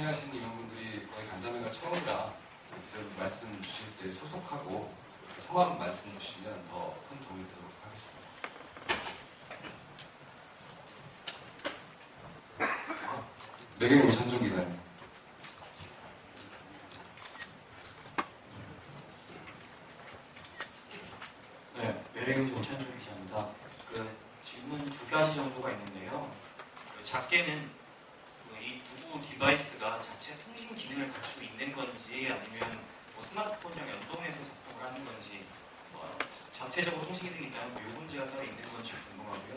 참여하신 임원분들이 거의 간담회가 처음이라 말씀 주실 때 소속하고 성함 말씀 주시면 더 큰 도움이 되도록 하겠습니다. 매경우 선종기관님. 네, 매력이 오찬조 기자입니다. 그 질문 두 가지 정도가 있는데요. 그 작게는 그 이 두부 디바이스가 자체 통신 기능을 갖추고 있는 건지 아니면 뭐 스마트폰이랑 연동해서 작동을 하는 건지 뭐 자체적으로 통신 기능이 있다면 뭐 요금제가 따로 있는 건지 궁금하고요.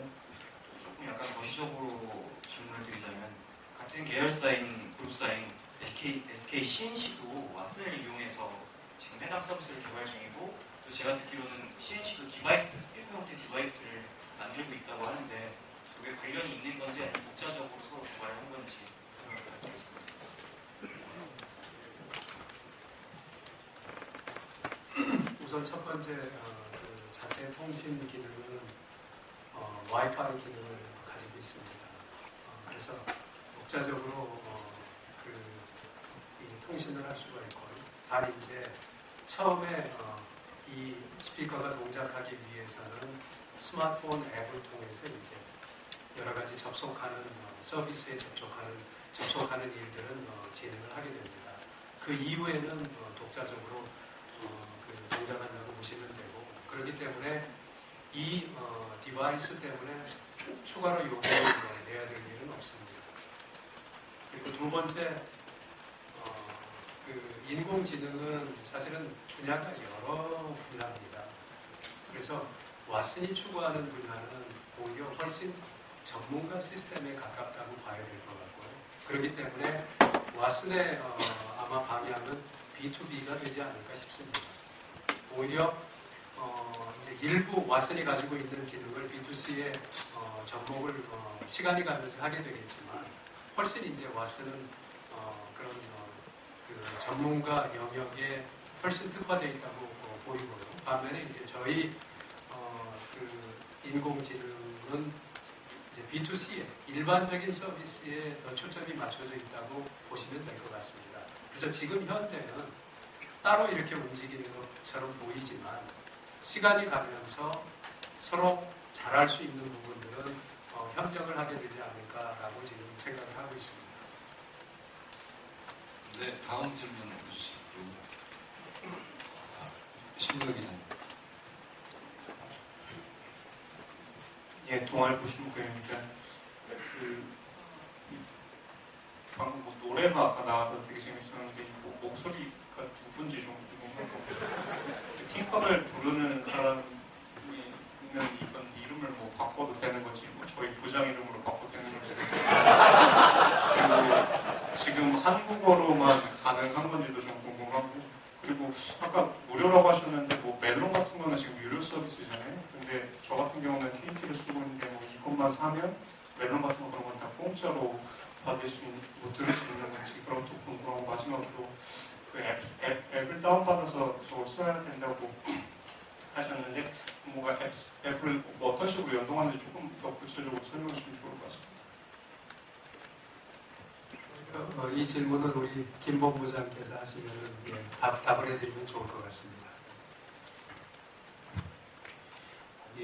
또 조금 약간 거시적으로 질문을 드리자면 같은 계열사인 그룹사인 SK, SK CNC도 왓슨을 이용해서 지금 해당 서비스를 개발 중이고 또 제가 듣기로는 CNC도 디바이스, 스피커 형태 디바이스를 만들고 있다고 그게 관련이 있는 건지 독자적으로 서로 개발을 한 건지. 우선 첫 번째 어, 그 자체 통신 기능은 어, 와이파이 기능을 가지고 있습니다. 어, 그래서 독자적으로 어, 그, 이 통신을 할 수가 있고 단 이제 처음에 어, 이 스피커가 동작하기 위해서는 스마트폰 앱을 통해서 이제 여러 가지 접속하는 어, 서비스에 접촉하는 접속하는 일들은 어, 진행을 하게 됩니다. 그 이후에는 어, 독자적으로 어, 그 동작한다고 보시면 되고 그렇기 때문에 이 어, 디바이스 때문에 추가로 요금을 뭐 내야 될 일은 없습니다. 그리고 두 번째 어, 그 인공지능은 사실은 분야가 여러 분야입니다. 그래서 왓슨이 추구하는 분야는 오히려 훨씬 전문가 시스템에 가깝다고 봐야 될 것 같고요. 그렇기 때문에 왓슨의 어, 아마 방향은 B2B가 되지 않을까 싶습니다. 오히려 어, 일부 왓슨이 가지고 있는 기능을 B2C에 어, 접목을 어, 시간이 가면서 하게 되겠지만 훨씬 이제 왓슨은 어, 그런 어, 그 전문가 영역에 훨씬 특화되어 있다고 어, 보이고요. 반면에 이제 저희 어, 그 인공지능은 B2C에 일반적인 서비스에 더 초점이 맞춰져 있다고 보시면 될 것 같습니다. 그래서 지금 현재는 따로 이렇게 움직이는 것처럼 보이지만 시간이 가면서 서로 잘할 수 있는 부분들은 어, 협력을 하게 되지 않을까라고 지금 생각을 하고 있습니다. 네, 다음 질문 주시고 신부기자 예, 동아일 보시면 보이니까 그 방금 뭐 노래가 아까 나와서 되게 재밌었는데 이 목- 목소리가 누군지 좀 궁금하고 그 팅커를 부르는 사람이 있는 이건 이름을 뭐 바꿔도 되는 거지. 뭐 저희 부장 이름으로 바꿔도 되는 거지. 그리고 지금 한국어로만 가능한 건지도 좀 궁금하고. 그리고 아까 무료라고 하셨는데 뭐 멜론 같은 거는 지금 유료 서비스잖아요. 근데 저 같은 경우는 KT를 쓰고 있는데 뭐 이것만 사면 멜론 같은 거 그런 건 다 공짜로 받을 수 있는, 뭐 들을 수 있는 건지 그런 것도 궁금하고 마지막으로 그 앱, 앱, 앱을 다운받아서 저걸 써야 된다고 하셨는데 뭔가 앱, 앱을 뭐 어떤 식으로 연동하는지 조금 더 구체적으로 설명해 주시면 좋을 것 같습니다. 어, 이 질문은 우리 김본 부장께서 하시면 예, 답, 답을 해드리면 좋을 것 같습니다.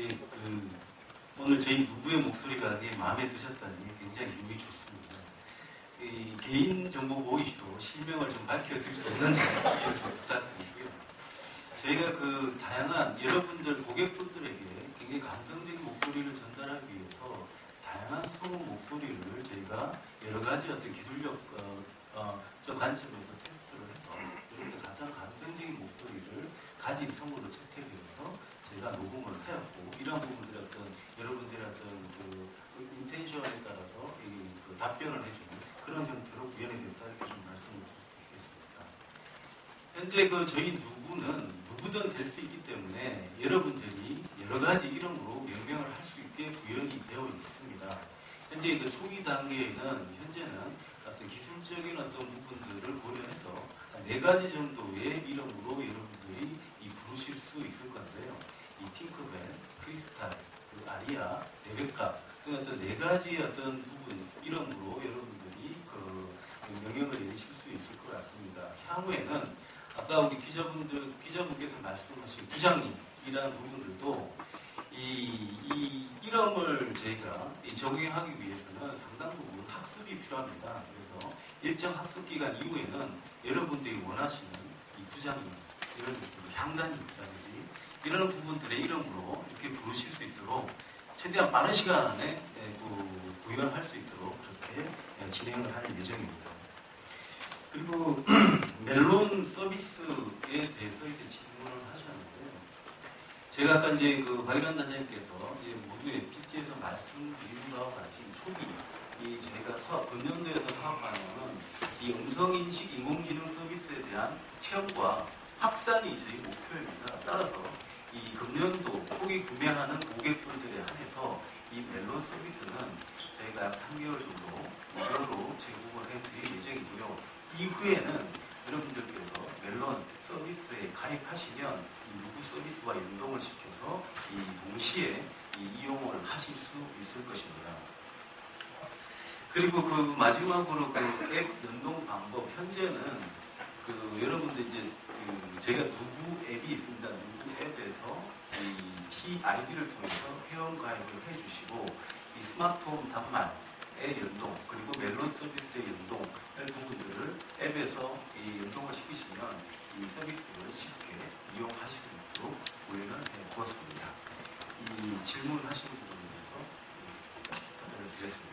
예, 그 오늘 저희 누구의 목소리가 되게 마음에 드셨다니 굉장히 기분이 좋습니다. 이 개인 정보 이슈로 실명을 좀 밝혀드릴 수 이해를 좀 부탁드리고요. 저희가 그 다양한 여러분들 고객분들에게 굉장히 감성적인 목소리를 전달하기 위해서 다양한 성우 목소리를 저희가 여러 가지 어떤 기술력 어, 어, 저 관점에서 테스트를 해서 여러분들 가장 감성적인 목소리를 가진 성우로 채택해 서 제가 녹음을 하였고 이러한 부분들의 어떤 여러분들의 어떤 그 인텐션에 따라서 이, 그 답변을 해주는 그런 형태로 구현이 됐다 이렇게 좀 말씀을 드리겠습니다. 현재 그 저희 누구는 누구든 될 수 있기 때문에 여러분들이 여러 가지 이름으로 명명을 할 수 있게 구현이 되어 있습니다. 현재 그 초기 단계에는 현재는 어떤 기술적인 어떤 부분들을 고려해서 네 가지 정도의 이름으로 여러분들이 이 부르실 수 있을 건데요. 이 팅크벨, 크리스탈, 그 아리아, 레베카 등 어떤 네 가지 어떤 부분 이름으로 여러분들이 그 명령을 내리실 향후에는 아까 우리 기자분들 기자분께서 말씀하신 부장님이라는 부분들도 이, 이 이름을 저희가 이 적용하기 위해서는 상당 부분 학습이 필요합니다. 그래서 일정 학습 기간 이후에는 여러분들이 원하시는 이 부장님 이런 식으로 향단님이라든지 이런 부분들의 이름으로 이렇게 부르실 수 있도록 최대한 빠른 시간 안에 예, 그 구현할 수 있도록 그렇게 예, 진행을 할 예정입니다. 그리고 멜론 서비스에 대해서 이제 질문을 하셨는데 제가 아까 이제 그 박일환 단장님께서 모두의 PT에서 말씀드린 바와 같이 초기 이 저희가 사업 금년도에서 사업하는 이 음성 인식 인공지능 서비스에 대한 체험과 확산이 저희 목표입니다. 따라서 이 금년도 초기 구매하는 고객분들에 한해서 이 멜론 서비스는 저희가 약 3개월 정도 무료로 제공을 해드릴 예정이고요. 이후에는 여러분들께서 멜론 서비스에 가입하시면 이 누구 서비스와 연동을 시켜서 이 동시에 이 이용을 하실 수 있을 것입니다. 그리고 그 마지막으로 그 앱 연동 방법 현재는 그 여러분들 이제 그 저희가 누구 앱이 있습니다. 이 아이디를 통해서 회원 가입을 해주시고 이 스마트홈 단말의 연동 그리고 멜론 서비스의 연동 이런 부분들을 앱에서 이 연동을 시키시면 이 서비스를 쉽게 이용하실 수 있도록 구현을 해 보았습니다. 이 질문하신 부분에 대해서 답변을 드렸습니다.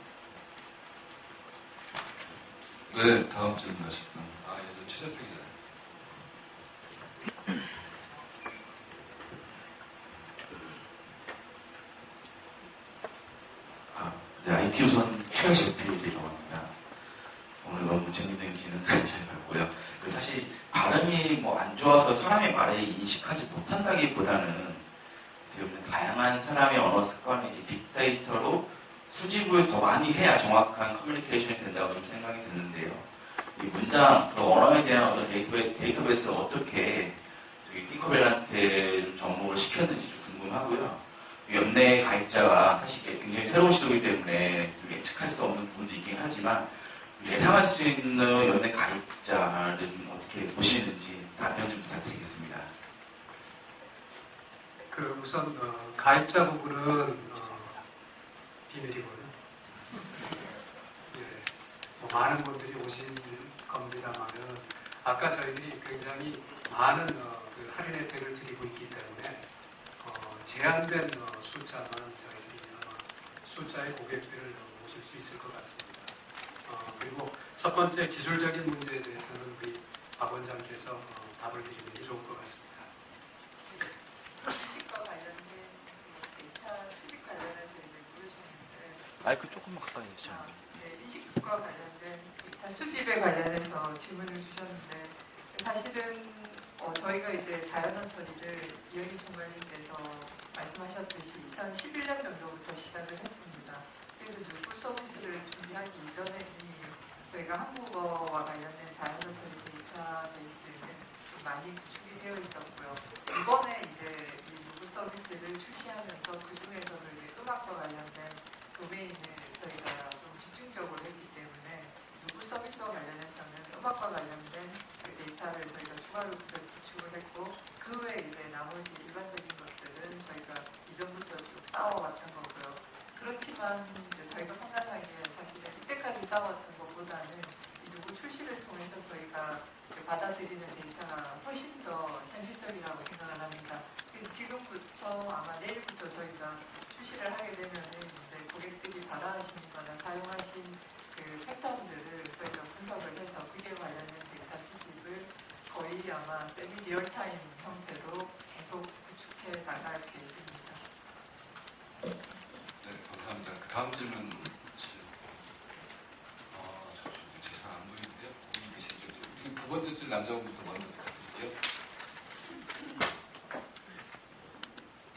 네, 다음 질문 하실 분. 아, 예, 최재표 기자. 아, 네, IT 우선 최재표이라고 합니다. 오늘 너무 재밌는 기능 잘 봤고요. 그 사실 발음이 뭐 안 좋아서 사람의 말을 인식하지 못한다기보다는 다양한 사람의 언어 습관을 빅데이터로 수집을 더 많이 해야 정확한 커뮤니케이션이 된다고 좀 생각이 드는데요. 이 문장, 그 언어에 대한 어떤 데이터베, 데이터베이스를 어떻게 저기 띵커벨한테 좀 접목을 시켰는지 좀 궁금하고요. 연내 가입자가 사실 굉장히 새로운 시도이기 때문에 좀 예측할 수 없는 부분도 있긴 하지만 예상할 수 있는 연내 가입자를 좀 어떻게 보시는지 답변 좀 부탁드리겠습니다. 그 우선 어, 가입자 부분은 어, 비밀이고요. 예, 뭐 많은 분들이 오실 겁니다만은 아까 저희들이 굉장히 많은 어, 그 할인 혜택을 드리고 있기 때문에 어, 제한된 어, 숫자만 저희들이 아마 숫자의 고객들을 모실 수 있을 것 같습니다. 어, 그리고 첫 번째 기술적인 문제에 대해서는 우리 박 원장께서 어, 답을 드리는 게 좋을 것 같습니다. 마이크 조금만 가까이 해주세요. 아, 네, 인식과 관련된 데이터 수집에 관련해서 질문을 주셨는데 사실은 어, 저희가 이제 자연어 처리를 이현희 총괄님께서 말씀하셨듯이 2011년 정도부터 시작을 했습니다. 그래서 누구 서비스를 준비하기 이전에 저희가 한국어와 관련된 자연어 처리 데이터 베이스는 좀 많이 구축이 되어 있었고요. 이번에 이제 이 누구 서비스를 출시하면서 그 중에서도 이제 음악과 관련된 도메인을 저희가 좀 집중적으로 했기 때문에 누구 서비스와 관련해서는 음악과 관련된 그 데이터를 저희가 추가로 더 구축을 했고 그 외에 이제 나머지 일반적인 것들은 저희가 이전부터 쭉 쌓아왔던 거고요. 그렇지만 이제 저희가 판단하기에 사실은 이때까지 쌓아왔던 것보다는 이 누구 출시를 통해서 저희가 받아들이는 데이터가 훨씬 더 현실적이라고 생각을 합니다. 그래서 지금부터 아마 내일부터 저희가 출시를 하게 되면은 이제 고객들이 받아가시는 거나 사용하신 그 패턴들을 저희가 분석을 해서 그게 관련된 데이터 수집을 거의 아마 세미 리얼타임 형태로 계속 구축해 나갈 계획입니다. 네, 감사합니다. 그 다음 질문. 어, 제잘안 보이는데요? 여기 계시죠? 두, 두 번째 줄 남자분부터 먼저 부탁드릴게요.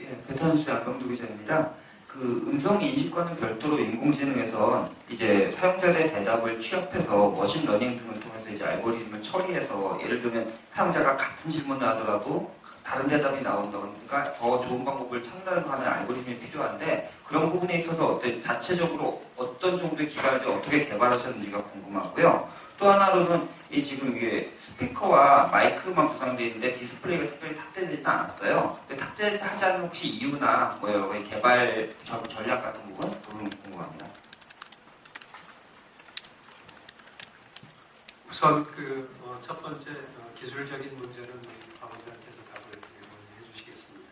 예, 베타뉴스 안병두 기자입니다. 그 음성 인식과는 별도로 인공지능에서 이제 사용자들의 대답을 취합해서 머신러닝 등을 이제 알고리즘을 처리해서 예를 들면 사용자가 같은 질문을 하더라도 다른 대답이 나온다니까 더 좋은 방법을 찾는다는 하는 알고리즘이 필요한데 그런 부분에 있어서 어때 자체적으로 어떤 정도의 기간을 어떻게 개발하셨는지가 궁금하고요. 또 하나로는 이 지금 이게 스피커와 마이크만 구성되어 있는데 디스플레이가 특별히 탑재되지는 않았어요. 탑재하지 않은 혹시 이유나 뭐 여러 가지 개발 전- 전략 같은 부분 부분 궁금합니다. 우선 그첫 번째 어, 기술적인 문제는 우리 강원장께서 답을 해주시겠습니다.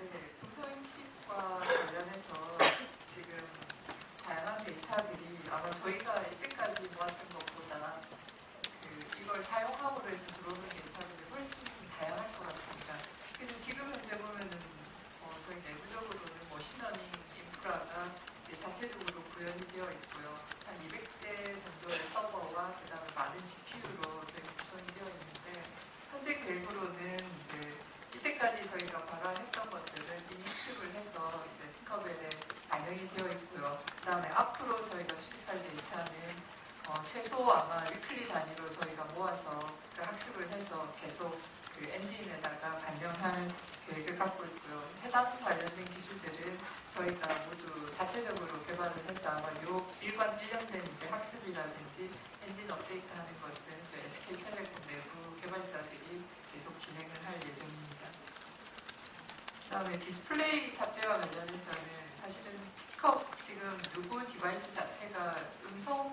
네, 도서인식과 관련해서 지금 다양한 데이터들이 아마 저희가 이때까지 모았던 것보다 그 이걸 사용함으로 해서 들어오는 데이터들이 훨씬 다양할 것 같습니다. 그래서 지금 현재 보면은 어, 저희 내부적으로는 머신러닝 인프라가 자체적으로 구현이 되어 있고요. 한 200대 정도의 서버와 그다음에 많은 GPU로 저희 구성이 되어 있는데 현재 계획으로는 이제 이때까지 저희가 발언했던 것들은 이미 수집을 해서 이제 팅커벨에 반영이 되어 있고요. 그 다음에 앞으로 저희가 수집할 데이터는 어, 최소 아마 위클리 단위로 저희가 모아서 그 학습을 해서 계속 그 엔진에다가 반영할 계획을 갖고 있고요. 해당 관련된 기술들은 저희가 모두 자체적으로 개발을 해서 아마 요 일반 1년된 이제 학습이라든지 엔진 업데이트 하는 것은 저희 SK텔레콤 내부 개발자들이 계속 진행을 할 예정입니다. 그 다음에 디스플레이 탑재와 관련해서는 사실은 픽업 지금 누구 디바이스 자체가 음성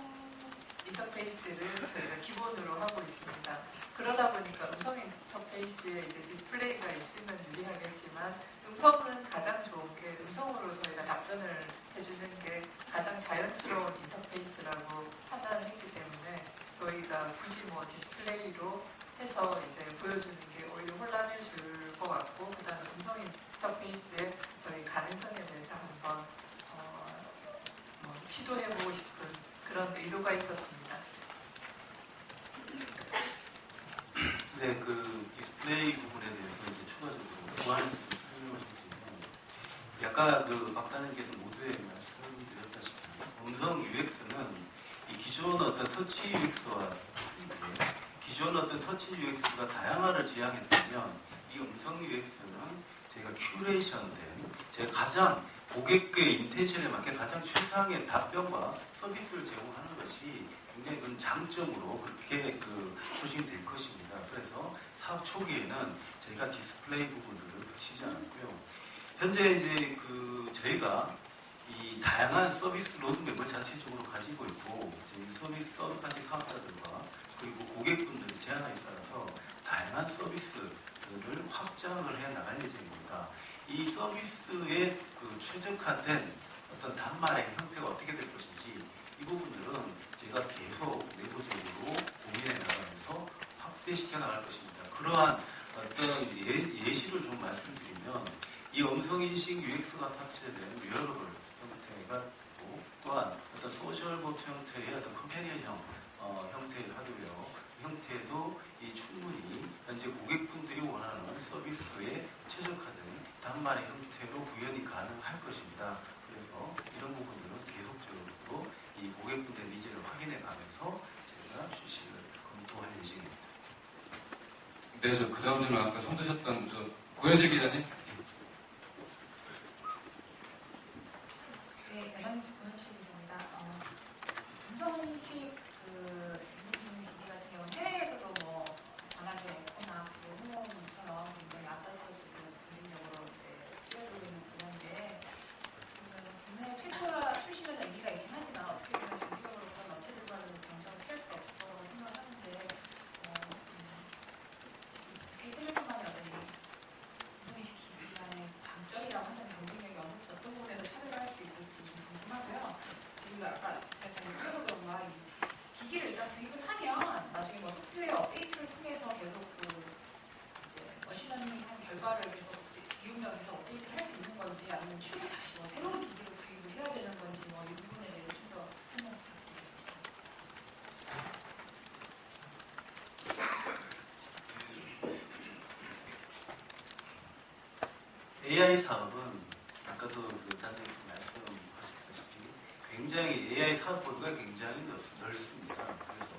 인터페이스를 저희가 기본으로 하고 있습니다. 그러다 보니까 음성 인터페이스에 이제 디스플레이가 있으면 유리하겠지만 음성은 가장 좋은 게 음성으로 저희가 답변을 해주는 게 가장 자연스러운 인터페이스라고 판단을 했기 때문에 저희가 굳이 뭐 디스플레이로 해서 이제 보여주는 게 오히려 혼란을 줄 것 같고 그다음에 음성 인터페이스의 저희 가능성에 대해서 한번 어, 뭐 시도해보고 싶은 그런 의도가 있었습니다. 네, 그 디스플레이 부분에 대해서 이제 추가적으로 좀 설명을 드리면 약간 그 박사님께서 모두에 말씀드렸다시피 음성 UX는 이 기존 어떤 터치 UX와 기존 어떤 터치 UX가 다양화를 지향했다면 이 음성 UX는 제가 큐레이션된 제가 가장 고객의 인텐션에 맞게 가장 최상의 답변과 서비스를 제공하는 것이 굉장히 큰 장점으로 그렇게 그 소신될 것입니다. 그래서 사업 초기에는 저희가 디스플레이 부분들을 붙이지 않았고요. 현재 이제 그 저희가 이 다양한 서비스 로드맵을 자체적으로 가지고 있고 저희 서비스 서비스 사업자들과 그리고 고객분들의 제안에 따라서 다양한 서비스들을 확장을 해 나갈 예정입니다. 이 서비스에 그 최적화된 어떤 단말의 형태가 어떻게 될 것인지 이 부분들은 제가 계속 내부적으로 고민해 나가면서 확대시켜 나갈 것입니다. 그러한 어떤 예, 예시를 좀 말씀드리면 이 음성인식 UX가 탑재된 웨어러블 형태가 있고 또한 어떤 소셜보트 형태의 어떤 컴패니언형 어, 형태의 하드웨어 형태도 이 충분히 현재 고객분들이 원하는 서비스에 최적화된 단말의 형태로 구현이 가능할 것입니다. 그래서 이런 부분들은 계속적으로 이 고객분들 니즈를 확인해 가면서 제가 출시를 검토할 예정입니다. 네, 저 그 다음 질문 아까 손 드셨던 저 고현실 기자님. 네, 에란스 고현식입니다. 어, 음성식 그 인공지능 기기 같은 경우 해외에서도 뭐 워낙에 없거나 그리고 홍콩처럼 굉장히 앞다퉈지고 긍정적으로 이제 뛰어들고 있는 분야인데 지금 국내 최초라 출시는 의미가 있긴 하지만 어떻게 보면 장기적으로 그런 업체들과는 경쟁을 피할 수 없을 거라고 생각을 하는데 어, 음, 지금 텔레콤만의 어떤 이 인공지능 기기간의 장점이라고 하는 경쟁력이 어느 어떤 부분에서 차별을 할 수 있을지 좀 궁금하고요. 그리고 아까 제가 잘 들어보던 거이 기기를 일단 구입을 하면 나중에 뭐 소프트웨어 업데이트를 통해서 계속 그 이제 머신러닝 한 결과를 계속 이용자가 계속 업데이트를 할 수 있는 건지 아니면 추후 다시 뭐 새로운 기기를 구입을 해야 되는 건지 뭐 이 부분에 대해서 좀 더 설명 부탁드리겠습니다. AI 사업은 아까도 그 단장님 말씀하셨다시피 굉장히 AI 사업 보드가 굉장히 넓- 넓습니다. 그래서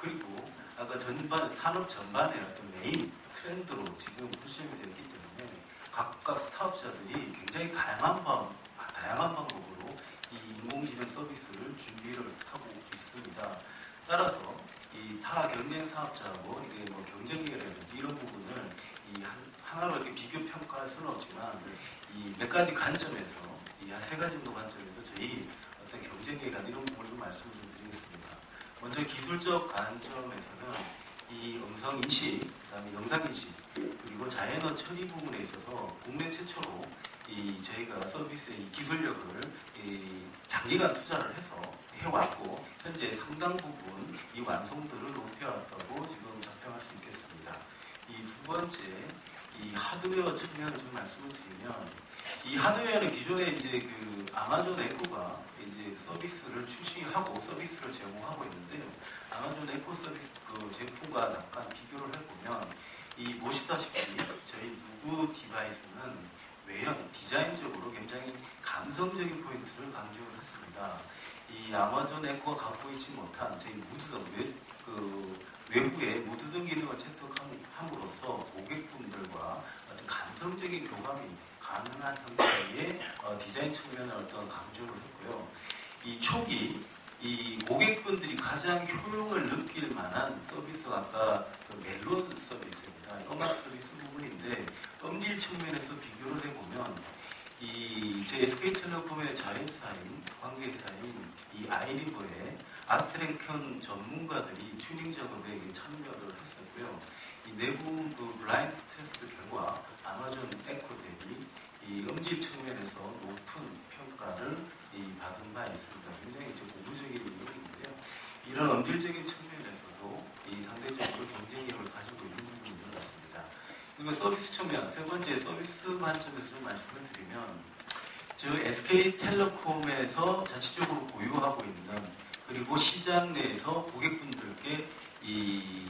그리고 아까 전반 산업 전반의 어떤 메인 트렌드로 지금 포션이 되었기 때문에 각각 사업자들이 굉장히 다양한 방 다양한 방법으로 이 인공지능 서비스를 준비를 하고 있습니다. 따라서 이 타 경쟁 사업자하고 이게 뭐 경쟁력이라든지 이런 부분을 이 한- 하나로 이렇게 비교 평가할 수는 없지만 이 몇 가지 관점에서 이한세 가지 정도 관점에서 저희 어떤 경쟁력이나 이런 부분을 좀 말씀을 좀 드리겠습니다. 먼저 기술적 관점에서는 이 음성 인식, 그다음에 영상 인식, 그리고 자연어 처리 부분에 있어서 국내 최초로 이 저희가 서비스의 이 기술력을 이 장기간 투자를 해서 해왔고 현재 상당 부분 이 완성도를 높여왔다고 지금 작성할 수 있겠습니다. 이 두 번째 이 하드웨어 측면을 좀 말씀을 드리면 이 하드웨어는 기존에 이제 그 아마존 에코가 이제 서비스를 출시하고 서비스를 제공하고 있는데요. 아마존 에코 서비스 그 제품과 잠깐 비교를 해보면 이 보시다시피 저희 누구 디바이스는 외형, 디자인적으로 굉장히 감성적인 포인트를 강조를 했습니다. 이 아마존 에코가 갖고 있지 못한 저희 무드등, 외, 그 외부의 무드등 기능을 채택함으로써 고객분들과 어떤 감성적인 교감이 가능한 형태의 어, 디자인 측면을 어떤 강조를 했고요. 이 초기 이 고객분들이 가장 효용을 느낄 만한 서비스가 아까 그 멜론 서비스입니다. 음악 서비스 부분인데 음질 측면에서 비교를 해보면 이 제 SK텔레콤의 자회사인 관계사인 이 아이리버의 아스트랭큰 전문가들이 튜닝 작업에 참여를 했었고요. 이 내부 그 블라인드 테스트 결과 아마존 에코 대비 이 음질 측면에서 높은 평가를 이 받은 바 있습니다. 굉장히 이제 고무적인 내용인데요. 이런 음질적인 측면에서도 이 상대적으로 경쟁력을 가지고 있는 부분인 것 같습니다. 그리고 서비스 측면, 세 번째 서비스 관점에서 좀 말씀을 드리면, 저 SK텔레콤에서 자체적으로 보유하고 있는 그리고 시장 내에서 고객분들께 이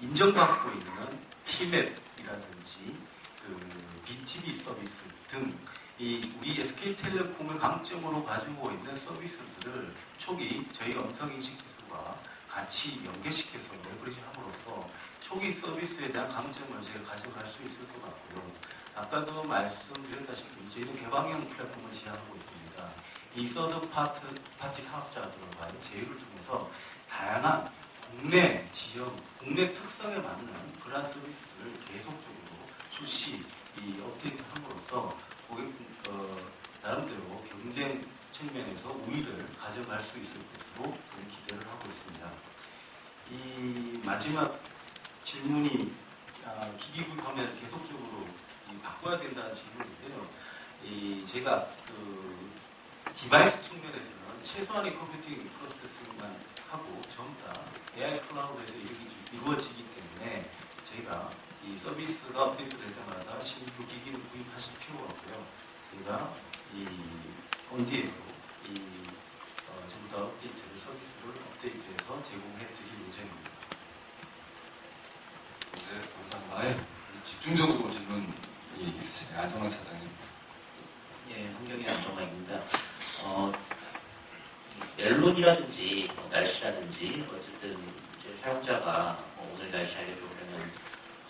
인정받고 있는 티맵이라든지 그 BTV 서비스 등 이 우리 SK텔레콤을 강점으로 가지고 있는 서비스들을 초기 저희 음성인식 기술과 같이 연계시켜서 레버리지함으로써 초기 서비스에 대한 강점을 제가 가져갈 수 있을 것 같고요. 아까도 말씀드렸다시피 저희는 개방형 플랫폼을 지향하고 있습니다. 이 서드 파트, 파티 사업자들과의 제휴를 통해서 다양한 국내 지역, 국내 특성에 맞는 그러한 서비스를 계속적으로 출시, 이 업데이트 함으로써 고객, 어, 나름대로 경쟁 측면에서 우위를 가져갈 수 있을 것으로 기대를 하고 있습니다. 이 마지막 질문이 아, 기기 구입하면 계속적으로 이 바꿔야 된다는 질문인데요. 이 제가 그 디바이스 측면에서는 최소한의 컴퓨팅 프로세싱만 하고 전부 다 AI 클라우드에서 이루어지기 때문에 저희가 이 서비스가 업데이트 될 때마다 신규 기기를 구입하실 필요가 없고요. 저희가 이 온디에도 이 어, 전부 다 업데이트를 서비스를 업데이트해서 제공해 드릴 예정입니다. 네, 감사합니다. 예, 집중적으로 질문 이 있으시네요. 안정환 차장님. 예, 환경의 안정화입니다. 어, 이 멜론이라든지 뭐 날씨라든지 어쨌든 사용자가 뭐 오늘 날씨 알려주려면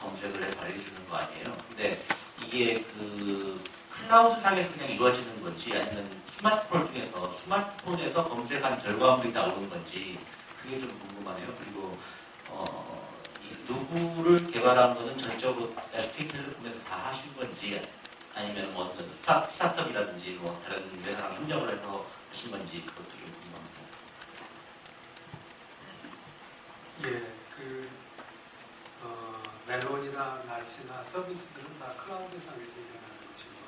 검색을 해서 알려주는 거 아니에요. 근데 이게 그 클라우드 상에서 그냥 이루어지는 건지 아니면 스마트폰을 통해서 스마트폰에서 검색한 결과물이 나오는 건지 그게 좀 궁금하네요. 그리고 어, 이 누구를 개발한 거는 전적으로 SK텔레콤에서 다 하신 건지 아니면 뭐 어떤 스타, 스타트업이라든지 뭐 다른 회사랑 협력을 해서 하신 건지 그것도 좀 궁금합니다. 예, 그 어, 멜론이나 날씨나 서비스들은 다 클라우드 상에서 일어나는 것이고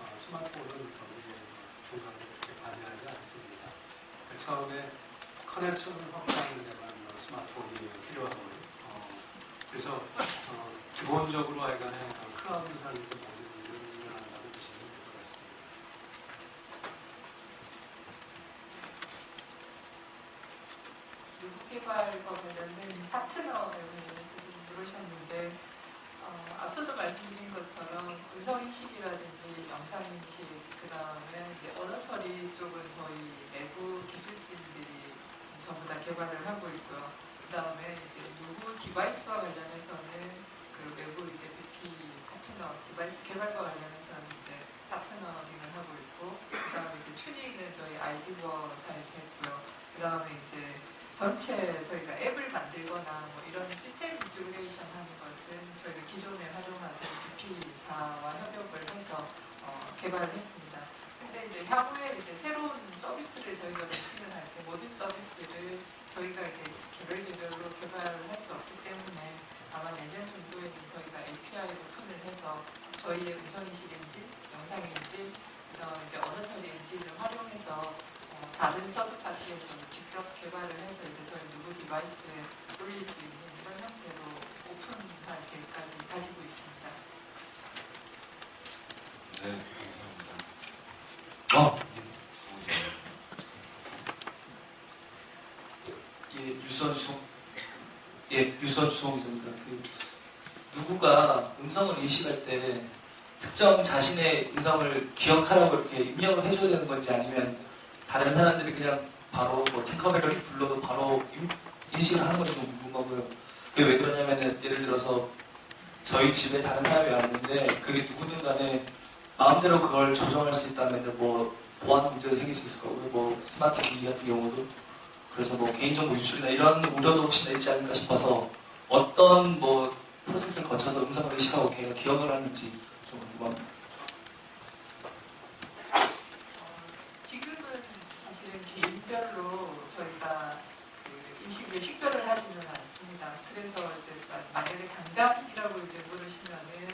어, 스마트폰은 거기에 중간에 그렇게 관여하지 않습니다. 그 처음에 커넥션을 확보하는 데만 어, 스마트폰이 필요하고 요. 어, 그래서 어, 기본적으로 하여간에 어, 클라우드 상에서 모든 일은 일어난다고 보시면 될 것 같습니다. 유기개발과 관련된 파트너 좀 물으셨는데 어, 앞서도 말씀드린 것처럼 음성인식이라든지 영상인식 그 다음에 이제 언어 처리 쪽은 저희 내부 기술진들이 전부 다 개발을 하고 있고요. 그 다음에 이제 누구 디바이스와 관련해서는 그 외부 이제 BP 파트너 디바이스 개발과 관련해서는 이제 파트너링을 하고 있고 그 다음에 이제 튜닝은 저희 아이디버사에서 했고요. 그 다음에 이제 전체 저희가 앱을 만들거나 뭐 이런 시스템 인티그레이션 하는 것은 저희가 기존에 활용하던 BP사와 협업을 해서 어, 개발을 했습니다. 근데 이제 향후에 이제 새로운 서비스를 저희가 런칭을 할 때 모든 서비스를 저희가 이제 개별 개별로 개발을 할 수 없기 때문에 아마 내년 정도에는 저희가 API로 톤을 해서 저희의 음성인식 엔진, 영상 엔진, 그다음 이제 언어 처리 엔진을 활용해서 어, 다른 서드 파티에서 직접 개발을 해서 이제 저희 누구 디바이스에 올릴 수 있는 이런 형태로 오픈할 계획까지 가지고 있습니다. 네, 감사합니다. 어, 예, 유선 수송, 예, 유선 수송입니다. 그 누구가 음성을 인식할 때 특정 자신의 음성을 기억하라고 이렇게 입력을 해줘야 되는 건지 아니면 다른 사람들이 그냥 바로 뭐 탱커벨을 불러도 바로 인- 인식을 하는 건지 좀 궁금하고요. 그게 왜 그러냐면은 예를 들어서 저희 집에 다른 사람이 왔는데 그게 누구든 간에 마음대로 그걸 조정할 수 있다면 뭐 보안 문제도 생길 수 있을 거고요. 뭐 스마트 기기 같은 경우도 그래서 뭐 개인정보 유출이나 이런 우려도 혹시나 있지 않을까 싶어서 어떤 뭐 프로세스를 거쳐서 음성을 의식하고 걔가 기억을 하는지 좀 궁금합니다. 어, 지금은 사실은 개인별로 저희가 그 인식을 식별을 하지는 않습니다. 그래서 이제 마- 만약에 당장이라고 이제 물으시면은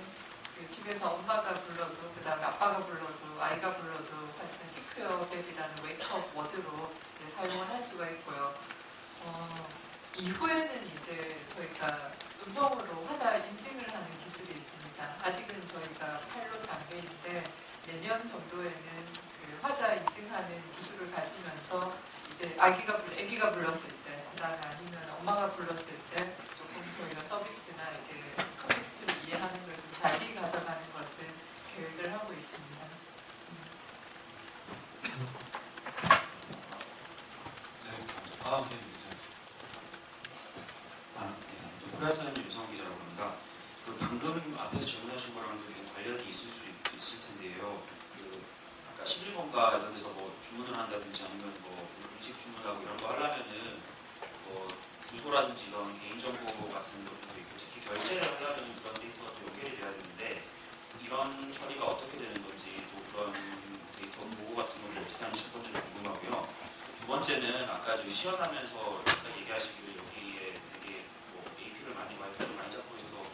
그 집에서 엄마가 불러도 그 다음에 아빠가 불러도 아이가 불러도 사실은 티크어 벨이라는 웨이크업 워드로 사용을 할 수가 있고요. 어, 이후에는 이제 저희가 음성으로 화자 인증을 하는 기술이 있습니다. 아직은 저희가 파일럿 단계인데 내년 정도에는 그 화자 인증하는 기술을 가지면서 이제 아기가 불- 아기가 불렀을 때, 그다음에 아니면 엄마가 불렀을 때 조금 저희가 서비스나 이제 컨텍스트를 이해하는 걸 좀 달리 가져가는 것을 계획을 하고 있습니다. 네, 감사합니다. 아, 네, 이제. 아, 네. 프라이팬 유성 기자라고 합니다. 그 방금 앞에서 질문하신 거랑도 좀 관련이 있을 수 있, 있을 텐데요. 그 아까 11번가 이런 데서 뭐 주문을 한다든지 아니면 뭐 음식 주문하고 이런 거 하려면은 뭐 주소라든지 이런 개인정보 같은 것도 있고 특히 결제를 하려면 그런 데이터가 좀 연결이 돼야 되는데 이런 처리가 어떻게 되는 건지 또 그런 데이터 보고 같은 걸 어떻게 하는지 첫 번째로 궁금하고요. 두 번째는 아까 저기 시연하면서 아까 얘기하시기를 여기에 되게 뭐 AP를 많이 와이파이를 많이 잡고 있어서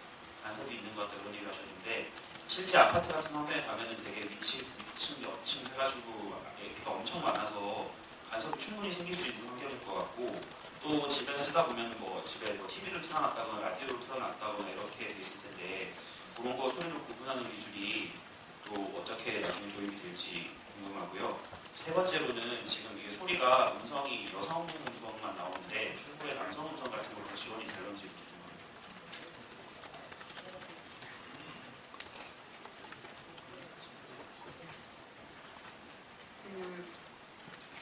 간섭이 있는 것 같다 그런 얘기 하셨는데 실제 아파트 같은 경우에 가면은 되게 위층, 위층, 옆층 해가지고 AP가 엄청 많아서 간섭이 충분히 생길 수 있는 환경일 것 같고 또 집에 쓰다 보면 뭐 집에 뭐 TV를 틀어놨다거나 라디오를 틀어놨다거나 이렇게 돼 있을 텐데 그런 거 소리를 구분하는 기술이 또 어떻게 나중에 도입이 될지 궁금하고요. 세 번째로는 지금 이게 소리가 음성이 여성 음성만 나오는데 추후에 남성 음성 같은 걸로 지원이 될런지 궁금합니다. 그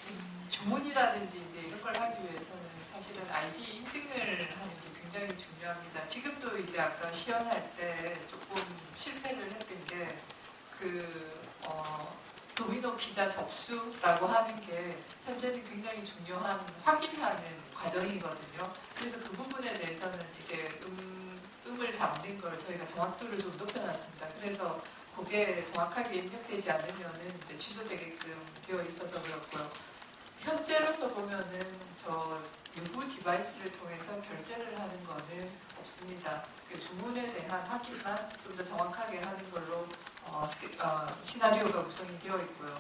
음, 주문이라든지 이제 이런 걸 하기 위해서는 사실은 아이디 인증을 하는 게 굉장히 중요합니다. 지금도 이제 아까 시연할 때 조금 실패를 했던 게 그 어, 도미노 피자 접수라고 하는 게 현재는 굉장히 중요한 확인하는 과정이거든요. 그래서 그 부분에 대해서는 이제 음, 음을 잡는 걸 저희가 정확도를 좀 높여놨습니다. 그래서 그게 정확하게 입력되지 않으면은 이제 취소되게끔 되어 있어서 그렇고요. 현재로서 보면은 저 일부 디바이스를 통해서 결제를 하는 거는 없습니다. 그 주문에 대한 확인만 좀 더 정확하게 하는 걸로 어, 어, 시나리오가 구성이 되어 있고요.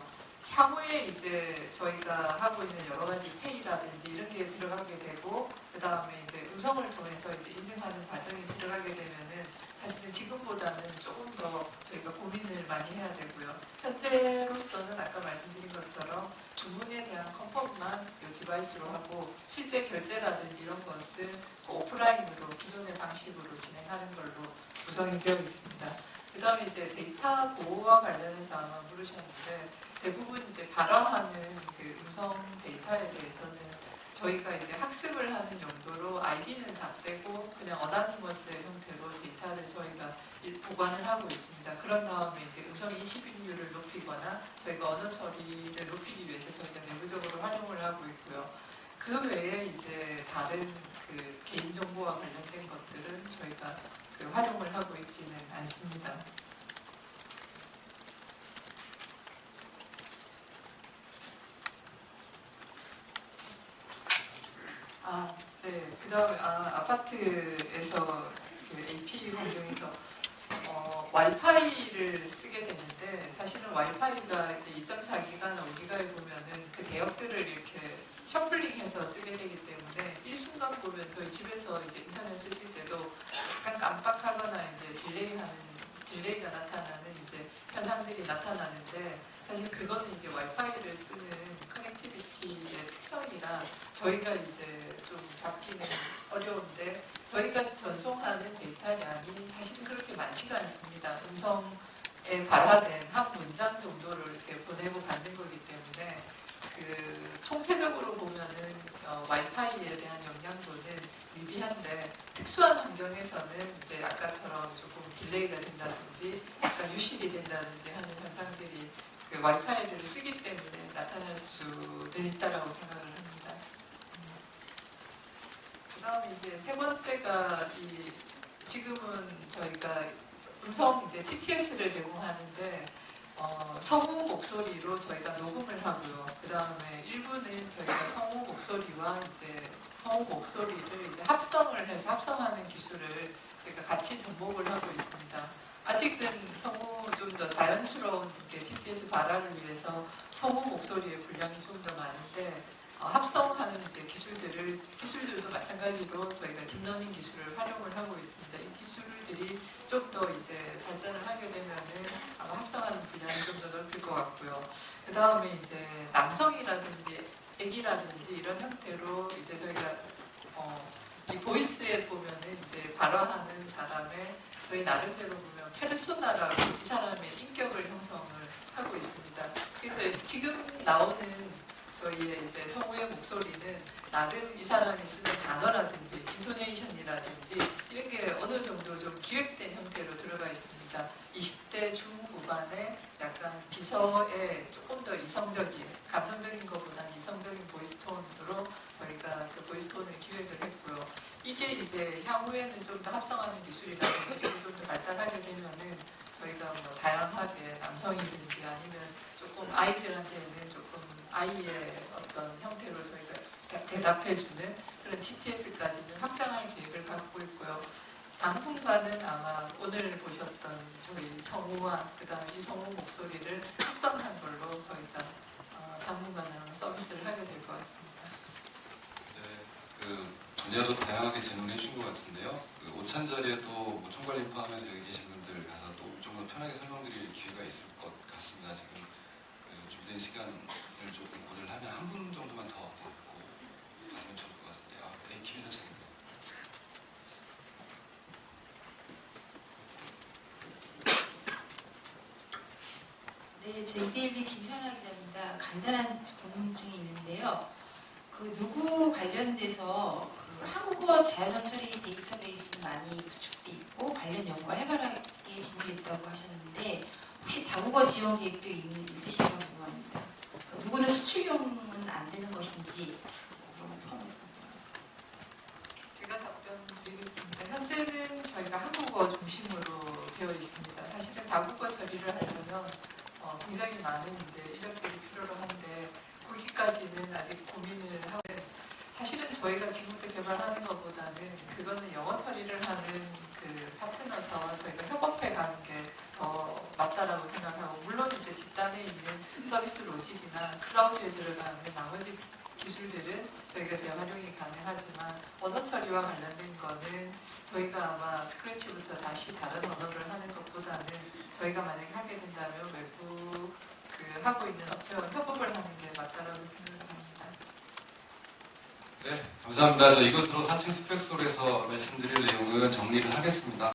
향후에 이제 저희가 하고 있는 여러 가지 페이라든지 이런 게 들어가게 되고 그 다음에 이제 음성을 통해서 이제 인증하는 과정이 들어가게 되면은 사실은 지금보다는 조금 더 저희가 고민을 많이 해야 되고요. 현재로서는 아까 말씀드린 것처럼 주문에 대한 컨펌만 이 디바이스로 하고 실제 결제라든지 이런 것은 그 오프라인으로 기존의 방식으로 진행하는 걸로 구성이 되어 있습니다. 그 다음에 이제 데이터 보호와 관련해서 아마 물으셨는데 대부분 이제 발화하는 그 음성 데이터에 대해서는 저희가 이제 학습을 하는 용도로 아이디는 다 떼고 그냥 어나니머스의 형태로 데이터를 저희가 일- 보관을 하고 있습니다. 그런 다음에 이제 음성 인식률을 높이거나 저희가 언어 처리를 높이기 위해서 저희가 내부적으로 활용을 하고 있고요. 그 외에 이제 다른 그 개인정보와 관련된 것들은 저희가 그 활용을 하고 있지는 않습니다. 아, 네. 그 다음에, 아, 아파트에서 그 AP 환경에서 어, 와이파이를 쓰게 되는데 사실은 와이파이가 2.4기가 5기가에 보면은 그 대역들을 이렇게 셔플링해서 쓰게 되기 때문에 일순간 보면 저희 집에서 이제 인터넷 쓰실 때도 약간 깜빡하거나 이제 딜레이하는 딜레이가 나타나는 이제 현상들이 나타나는데 사실 그거는 이제 와이파이를 쓰는 커넥티비티의 특성이라 저희가 이제 좀 잡기는 어려운데 저희가 전송하는 데이터량이 사실 그렇게 많지가 않습니다. 음성에 발화된 한 문장 정도를 이렇게 보내고 받는 거기 때문에 그 총체적으로 보면은 어, 와이파이에 대한 영향도는 미비한데 특수한 환경에서는 이제 아까처럼 조금 딜레이가 된다든지 약간 유실이 된다든지 하는 현상들이 그 와이파이를 쓰기 때문에 나타날 수는 있다라고 생각을 합니다. 그 다음에 이제 세 번째가 이 지금은 저희가 음성 이제 TTS를 제공하는데 어, 성우 목소리로 저희가 녹음을 하고요. 그 다음에 일부는 저희가 성우 목소리와 이제 성우 목소리를 이제 합성을 해서 합성하는 기술을 저희가 같이 접목을 하고 있습니다. 아직은 성우 좀 더 자연스러운 이렇게 TTS 발화를 위해서 성우 목소리의 분량이 좀 더 많은데 어, 합성하는 이제 기술들을 기술들도 마찬가지로 저희가 딥러닝 기술을 활용을 하고 있습니다. 이 기술들이 좀 더 이제 발전을 하게 되면은 아마 합성하는 분량이 좀 더 넓힐 것 같고요. 그 다음에 이제 남성이라든지 애기라든지 이런 형태로 이제 저희가 어, 이 보이스에 보면은 이제 발화하는 사람의 저희 나름대로 보면 페르소나라고 이 사람의 인격을 형성을 하고 있습니다. 그래서 지금 나오는 저희의 이제 성우의 목소리는 나름 이 사람이 쓰는 단어라든지 인토네이션이라든지 이런 게 어느 정도 좀 기획된 형태로 들어가 있습니다. 20대 중후반에 약간 비서에 조금 더 이성적인 감성적인 것보다는 이성적인 보이스톤으로 저희가 그 보이스톤을 기획을 했고요. 이게 이제 향후에는 좀 더 합성하는 기술이라든지 좀 더 발달하게 되면은 저희가 뭐 다양하게 남성이든지 아니면 조금 아이들한테는 조금 아이의 어떤 형태로 저희가 대- 대답해주는 그런 TTS까지는 확장할 계획을 갖고 있고요. 당분간은 아마 오늘 보셨던 저희 성우와 그다음 이 성우 목소리를 합성한 걸로 저희가 어, 당분간은 서비스를 하게 될 것 같습니다. 네, 그 분야도 다양하게 진행해 주신 것 같은데요. 그 오찬 자리에도 뭐 총괄님 포함해서 여기 계신 분들 가서 또 좀 더 편하게 설명드릴 기회가 있을 것 같습니다. 지금 그 준비된 시간을 조금 고려를 하면 한 분 정도만 더 받고 가면 좋을 것 같은데, 아, 네, 김인하 차입니다. 네, JDLB 김현아 기자입니다. 간단한 궁금증이 있는데요. 그 누구 관련돼서 그 한국어 자연어 처리 데이터베이스 많이 구축돼 있고 관련 연구가 해바라기 진행됐다고 하셨는데 혹시 다국어 지원 계획도 있- 있으신가 궁금합니다. 그 누구는 수출용은 안 되는 것인지 그런 거 포함해서 제가 답변 드리겠습니다. 현재는 저희가 한국어 중심으로 되어 있습니다. 사실은 다국어 처리를 하려면 어, 굉장히 많은 이제 인력들이 필요로 한데 거기까지는 아직 고민을 하고 사실은 저희가 지금부터 개발하는 것보다는 그거는 영어 처리를 하는 그 파트너사와 저희가 협업해 가는 게 더 맞다라고 생각하고 물론 이제 뒷단에 있는 서비스 로직이나 클라우드에 들어가는 나머지 기술들은 저희가 재활용이 가능하지만 언어 처리와 관련된 거는 저희가 아마 스크래치부터 다시 다른 언어를 하는 것보다는 저희가 만약에 하게 된다면 외부 그 하고 있는 업체와 협업을 하는 게 맞다라고 생각을 합니다. 네, 감사합니다. 저 이것으로 4층 스펙솔에서 말씀드릴 내용은 정리를 하겠습니다.